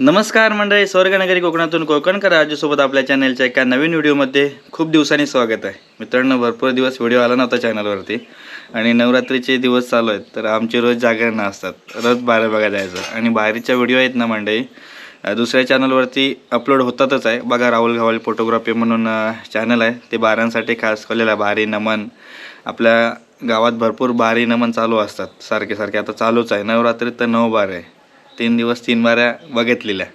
नमस्कार मंडळी स्वर्गनगरी कोकणातून कोकणकर राजूसोबत आपल्या चॅनलच्या एका नवीन व्हिडिओमध्ये खूप दिवसांनी स्वागत आहे. मित्रांनो भरपूर दिवस व्हिडिओ आला नव्हता चॅनलवरती आणि नवरात्रीचे दिवस चालू आहेत तर आमचे रोज जागरण असतात. रोज बारा बघा जायचं. आणि बाहेरच्या व्हिडिओ आहेत ना मंडळी दुसऱ्या चॅनलवरती अपलोड होतातच आहे. बघा राहुल घावल फोटोग्राफी म्हणून चॅनल आहे. ते बारांसाठी खास केलेलं आहे. भारी नमन. आपल्या गावात भरपूर भारी नमन चालू असतात. सारखे सारखे. आता चालूच आहे. नवरात्रीत तर नऊ बार आहे. तीन दिवस तीन बाऱ्या बघितलेल्या.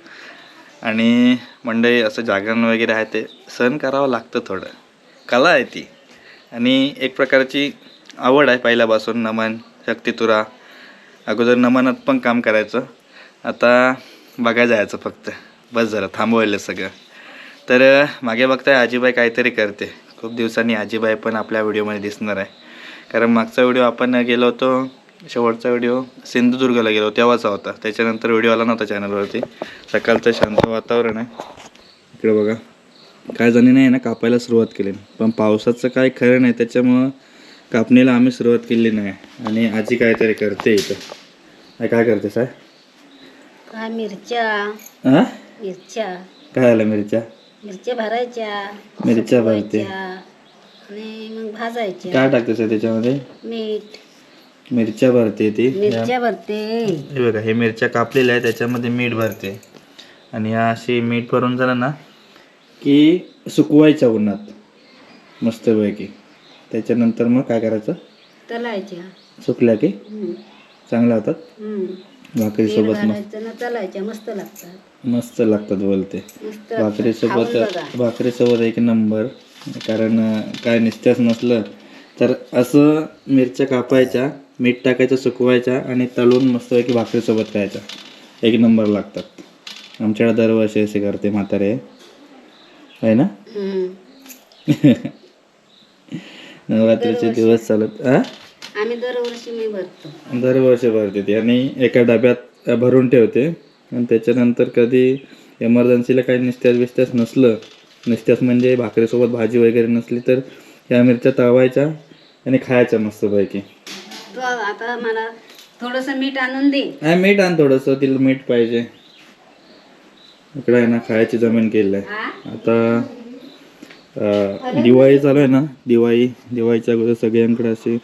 आणि मंडळी असं जागरण वगैरे आहे ते सहन करावं लागतं थोडं. कला आहे ती. आणि एक प्रकारची आवड आहे पहिल्यापासून नमन शक्तितुरा. अगोदर नमनात पण काम करायचं. आता बघायला जायचं फक्त. बस जरा थांबवायला सगळं. तर मागे बघताय आजीबाई काहीतरी करते. खूप दिवसांनी आजीबाई पण आपल्या व्हिडिओमध्ये दिसणार आहे. कारण मागचा व्हिडिओ आपण गेलो होतो शेवटचा व्हिडिओ सिंधुदुर्गला गेलो तेव्हाचा होता. त्याच्यानंतर व्हिडिओ आला नव्हता चॅनलवरती. सकाळचं शांत वातावरण आहे. इकडे बघा. काय जणी नाही ना कापायला सुरुवात केली. पण पावसाचं काय खरं नाही त्याच्यामुळं कापणीला आम्ही सुरुवात केली नाही. आणि आजी काहीतरी करते इथं. काय काय करते साय काय मिरच्या? हां मिरच्या. काय आलं मिरच्या? मिरच्या भरायच्या मिरच्या भरते. सुकवायच्या आणि मग भाजायच्या. काय टाकते सर त्याच्यामध्ये? मीठ. मिरच्या भरते ती. मिरच्या भरते. हे बघा हे मिरच्या कापलेल्या आहे त्याच्यामध्ये मीठ भरते. आणि ह्या अशी मीठ भरून झालं ना की सुकवायच्या उन्हात मस्तपैकी. त्याच्यानंतर मग काय करायचं? तलायच्या. सुकल्या की. चांगल्या होतात? हम्म. तेल भाकरीसोबत मस्त. मस्त लागतात. मस्त लागतात बोलते. भाकरीसोबत खाऊन बघा. भाकरीसोबत एक नंबर. कारण काय निस्त्याच नसलं तर असं मिरच्या कापायच्या मीठ टाकायचं सुकवायच्या आणि तळून मस्तपैकी भाकरीसोबत खायच्या एक नंबर लागतात. आमच्याकडे दरवर्षी असे करते म्हातारे. आहे ना. नवरात्रीचे दिवस चालत आम्ही दरवर्षी मी भरतो. दरवर्षी भरते ती. आणि एका डब्यात भरून ठेवते. आणि त्याच्यानंतर कधी एमर्जन्सीला काही निस्त्यास बिस्त्यास नसलं निस्त्यास म्हणजे भाकरीसोबत भाजी वगैरे नसली तर ह्या मिरच्या तळवायच्या आणि खायच्या मस्तपैकी. तो आता मला थोडस मीठ आणून दे. मीठ आण थोडंसं तिला मीठ पाहिजे. इकडं आहे ना खायची जमीन केलेलं आहे? आता दिवाळी चालू आहे ना दिवाळी दिवाळीच्या अगोदर सगळ्यांकडे असे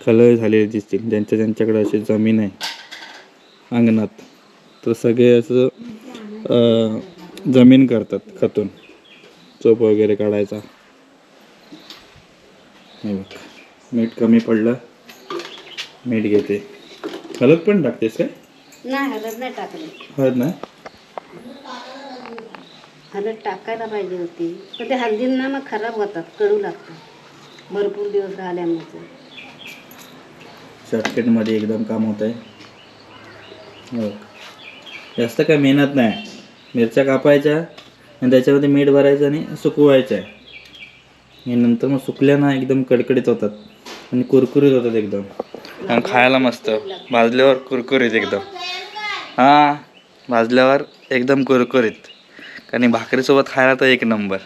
कलर झालेले दिसतील. ज्यांच्या ज्यांच्याकडे अशी जमीन आहे अंगणात तर सगळे असं जमीन करतात खतून. चोप वगैरे काढायचा. हे बघ मीठ कमी पडलं. मीठ घेते. हलत पण टाकतेस काय? नाही हळद नाही टाकली. हळद ना हळद टाकायला पाहिजे होती. पण ते हळदींना मग खराब होतात कडू लागतात. भरपूर दिवस राहिल्यामुळे शॉर्टकटमध्ये एकदम काम होत आहे. हो. जास्त काय मेहनत नाही. मिरच्या कापायच्या आणि त्याच्यामध्ये मीठ भरायचं आणि सुकवायचं आहे आणि नंतर मग सुकल्या ना एकदम कडकडीत होतात. आणि कुरकुरीत होतात एकदम. आणि खायला मस्त. भाजल्यावर कुरकुरीत एकदम. हां भाजल्यावर एकदम कुरकुरीत. कारण भाकरीसोबत खायला तर एक नंबर.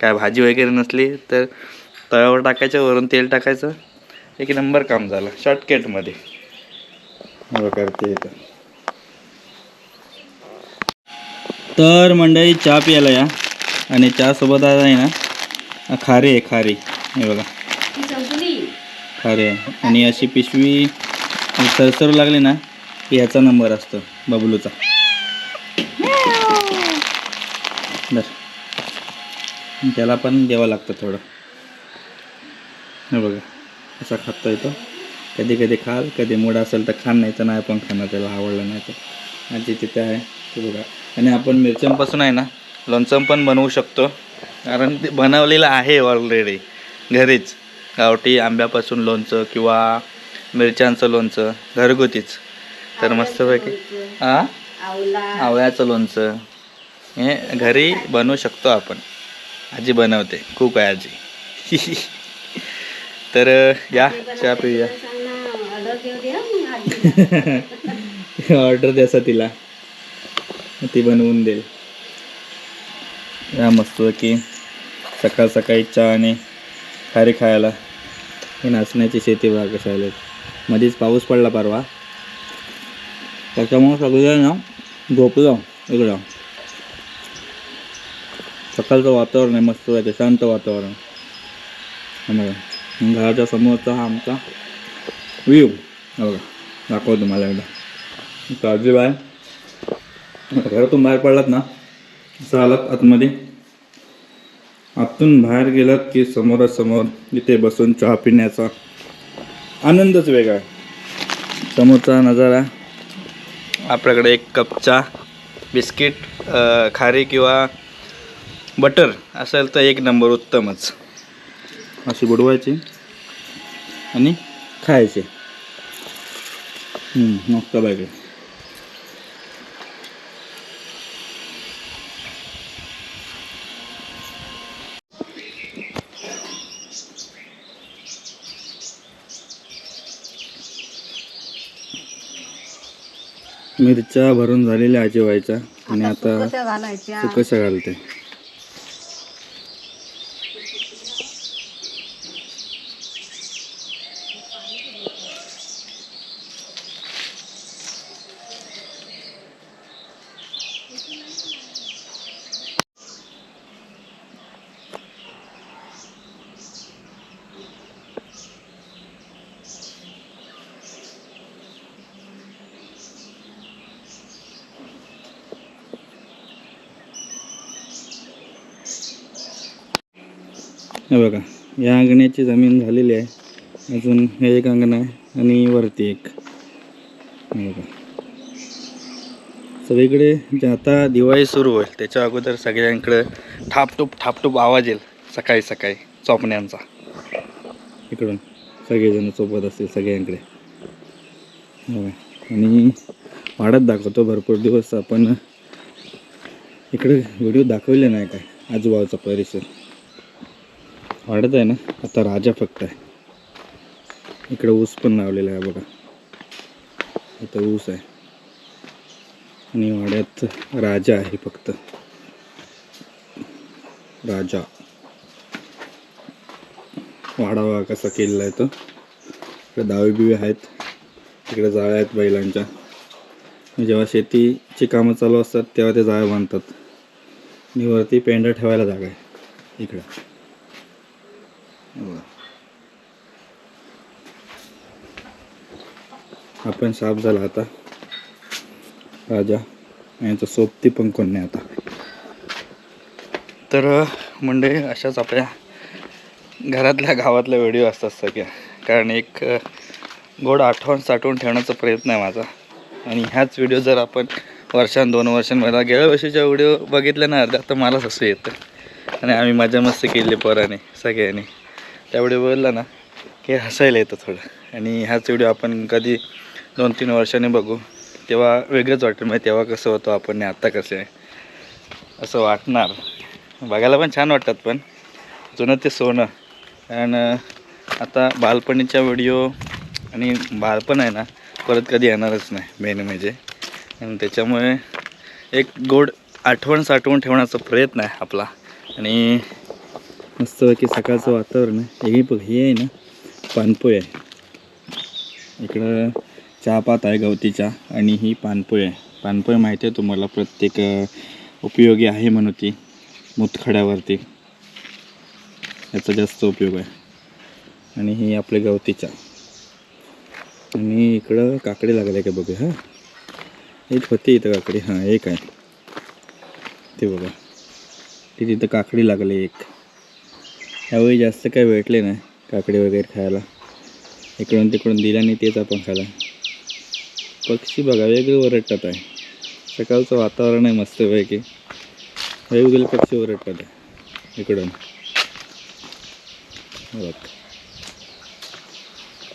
काय भाजी वगैरे नसली तर तव्यावर टाकायचं वरून तेल टाकायचं. एक नंबर काम झालं. शॉर्टकटमध्ये हो करते इथं. तर मंडळी चहा प्यायला या. आणि चहासोबत आता आहे ना खारी आहे खारी. हे बघा. अरे आणि अशी पिशवी सरसरू लागली ना की याचा नंबर असतो बबलूचा. बर त्याला पण द्यावं लागतं थोडं. हे बघा असा खातो येतो कधी कधी खाल कधी मूड असेल तर खाण नाही तर नाही पण खाणार त्याला आवडलं नाही तर. आजी तिथे आहे ते बघा. आणि आपण मिरच्यांपासून आहे ना लोणचं पण बनवू शकतो. कारण ते बनवलेलं आहे ऑलरेडी घरीच. गावठी आंब्यापासून लोणचं किंवा मिरच्यांचं लोणचं घरगुतीच. तर मस्तपैकी हां आवळ्याचं लोणचं. हे घरी बनवू शकतो आपण. आजी बनवते. खूप आहे आजी. तर या चहा पिऊया. ऑर्डर द्यासा तिला ती बनवून देईल. या मस्त की सकाळ सकाळी चहा आणि खारे खायला. हे नाचण्याची शेती बघा कशा आल्यात मध्येच पाऊस पडला परवा. त्याच्यामुळं सगळं ना झोपलं इकडं. सकाळचं वातावरण आहे मस्त आहे शांत वातावरण. बघा घराच्या समोरचा हा आमचा व्ह्यू बघा दाखव तुम्हाला एकदा. काळजी बाय घरातून बाहेर पडलात ना असं आलात आतमध्ये. आतून बाहेर गेलात की समोरासमोर इथे बसून चहा पिण्याचा आनंदच वेगळा समोरचा नजारा आपल्याकडे एक कप चहा बिस्किट खारी किंवा बटर असेल तर एक नंबर उत्तमच. अशी बुडवायची आणि खायचे. मस्त बायकडे मिरच्या भरून झालेल्या आजी व्हायच्या आणि आता घालायच्या. कशा घालते. हे बघा या अंगण्याची जमीन झालेली आहे. अजून हे एक अंगण आहे आणि वरती एक. बघा. सगळीकडे जे आता दिवाळी सुरू होईल. त्याच्या अगोदर सगळ्यांकडे ठापटूप ठापटूप आवाज येईल. सकाळी सकाळी चोपण्यांचा. इकडून सगळेजण चोपत असतील सगळ्यांकडे. आणि वाढत दाखवतो भरपूर दिवस. आपण इकडे व्हिडिओ दाखवले नाही काय? आजूबाजूचा परिसर. वाढत आहे ना आता राजा फक्त आहे. इकडे ऊस पण लावलेला आहे बघा. आता ऊस आहे. आणि वाड्यात राजा आहे फक्त. राजा. वाढावा कसा केलेला आहे तो. इकडे दावे बिवे आहेत. इकडे जाळ्या आहेत बैलांच्या. जेव्हा शेतीची कामं चालू असतात तेव्हा ते जाळ्या बांधतात. आणि वरती पेंडा ठेवायला जागा आहे. इकडं. आपण साफ झाला आता. राजा यांचं सोबती पण कोण नाही आता. तर म्हणजे अशाच आपल्या घरातल्या गावातल्या व्हिडिओ असतात सगळ्या. कारण एक गोड आठवण साठवून ठेवण्याचा प्रयत्न आहे माझा. आणि ह्याच व्हिडिओ जर आपण वर्षां दोन वर्षांमध्ये गेल्या वर्षीच्या व्हिडिओ बघितल्या ना अर्ध्या तर मलाच असं येतं. आणि आम्ही मजा मस्ती केली पोराने सगळ्यांनी. त्यावेळी बोलला ना की हसायला येतं थोडं. आणि ह्याच व्हिडिओ आपण कधी दोन तीन वर्षांनी बघू तेव्हा वेगळंच वाटेल. म्हणजे तेव्हा कसं होतो आपण आणि आत्ता कसं आहे असं वाटणार. बघायला पण छान वाटतात पण. जुनं ते सोनं. कारण आता बालपणीच्या व्हिडिओ आणि बालपण आहे ना परत कधी येणारच नाही मेन म्हणजे. आणि त्याच्यामुळे एक गोड आठवण साठवून ठेवण्याचा प्रयत्न आहे आपला. आणि मस्तपैकी सकाळचं वातावरण आहे. हे बघ हे आहे ना पानपोय आहे इकडं चहापात आहे गवती चहा आणि ही पानपोय आहे पानपोय माहिती आहे तुम्हाला प्रत्येक उपयोगी आहे म्हणून ती मुतखड्यावरती. याचा जास्त उपयोग आहे. आणि ही आपले गवती चहा आणि इकडं काकडी लागले का बघू हां? एक होती इथं काकडी हां एक आहे. ते बघा. ती तिथं काकडी लागली एक. यावेळी जास्त काही भेटले नाही काकडी वगैरे खायला. इकडून तिकडून दिला नाही तेच आपण खायला. पक्षी बघा वेगळे ओरडतात आहे. सकाळचं वातावरण आहे मस्तपैकी. वेगवेगळे पक्षी ओरडतात आहे इकडून. हे बघ.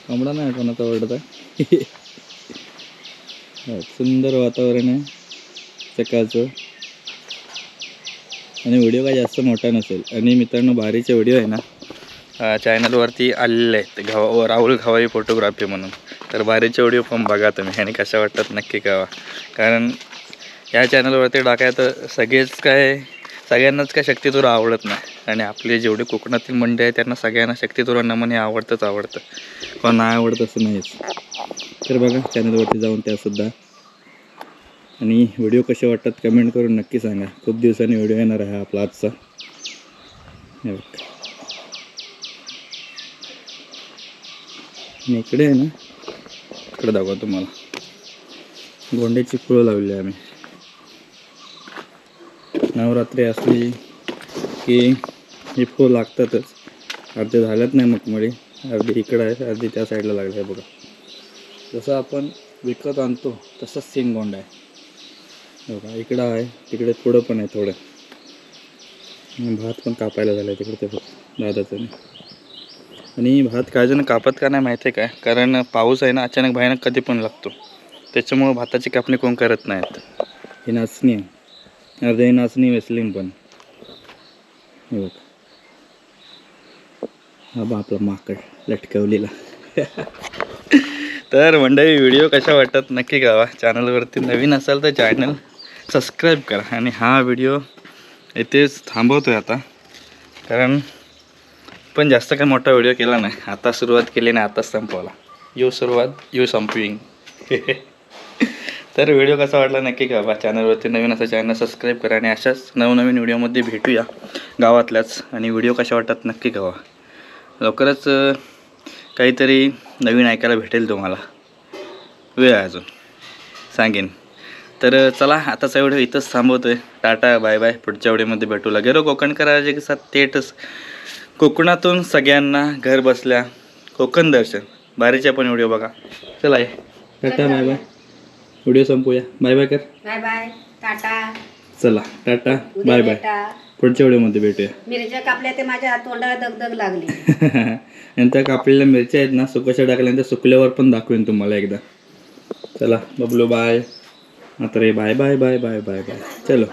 कोंबडा नाही कोणाचा ओरडत आहे? हो, सुंदर वातावरण आहे सकाळचं. आणि व्हिडिओ काय जास्त मोठा नसेल. आणि मित्रांनो बारीचे व्हिडिओ आहे ना. चॅनलवरती आलेले आहेत. घावा राहुल घावाई फोटोग्राफी म्हणून. तर बारीचे व्हिडिओ पण बघा तुम्ही. आणि कशा वाटतात नक्की कळवा. कारण या चॅनलवरती टाकाय तर सगळेच काय सगळ्यांनाच काय शक्तितुर आवडत नाही. आणि आपले जेवढे कोकणातील मंडळी आहेत त्यांना सगळ्यांना शक्तितुर नमन हे आवडतंच आवडतं. पण नाही आवडत असं नाहीच. तर बघा चॅनलवरती जाऊन त्यासुद्धा आणि व्हिडिओ कसे वाटतात कमेंट करून नक्की सांगा. खूप दिवसांनी व्हिडिओ येणार आहे आपला आजचा. आणि इकडे आहे ना इकडे दाखवा तुम्हाला. गोंड्याची फुलं लावली आहे आम्ही. नवरात्री असली की ही फुलं लागतातच. अर्धे झाल्यात नाही मखमळी अर्धी इकडं आहे अर्धी त्या साईडला लागले आहे बघा. जसं आपण विकत आणतो तसंच सेम गोंडा आहे. बघा इकडं आहे तिकडे पुढं पण आहे थोडं. भात पण कापायला झाला आहे तिकडे ते बघ दादाचं आणि भात काय जण कापत का नाही माहिती आहे काय? कारण पाऊस आहे ना अचानक भयानक कधी पण लागतो. त्याच्यामुळं भाताची कापणी कोण करत नाहीत. ही नाचणी आहे. अर्धे ही नाचणी वेसलिंग पण. हे बघ. हा बा आपला माकड लटकवलेला. तर मंडळी व्हिडिओ कशा वाटतात नक्की गावा चॅनलवरती नवीन असाल तर चॅनल सबस्क्राईब करा आणि हा व्हिडिओ इथेच थांबवतो आहे आता. कारण पण जास्त काही मोठा व्हिडिओ केला नाही. आता सुरुवात केली नाही आताच संपवला यू सुरुवात यू संपविंग. तर व्हिडिओ कसा वाटला नक्की गावा चॅनलवरती नवीन असं चॅनल सबस्क्राईब करा आणि अशाच नवनवीन व्हिडिओमध्ये भेटूया गावातल्याच. आणि व्हिडिओ कशा वाटतात नक्की गावा लवकरच काहीतरी नवीन ऐकायला भेटेल तुम्हाला. वेळ आहे अजून. सांगेन. तर चला आताचा व्हिडिओ इथंच थांबवतोय. Tata bye bye. पुढच्या व्हिडिओमध्ये भेटू लागेलो कोकणकर राजे के साथ थेटच. कोकणातून सगळ्यांना घर बसल्या कोकण दर्शन. बारीच्या पण व्हिडिओ बघा. चला ये. Tata bye bye. व्हिडिओ संपूया. बाय बाय कर. Bye bye. टाटा. चला टाटा बाय बाय. पुढच्या व्हिडिओमध्ये भेटूया. मिरच्या कापल्या ते माझ्या तोंडाला दगदग लागली. नंतर कापलेल्या मिरच्या आहेत ना सुकशा टाकल्यानंतर सुकल्यावर पण दाखवेन तुम्हाला एकदा. चला बबलू बाय. आता bye bye bye bye bye bye चलो.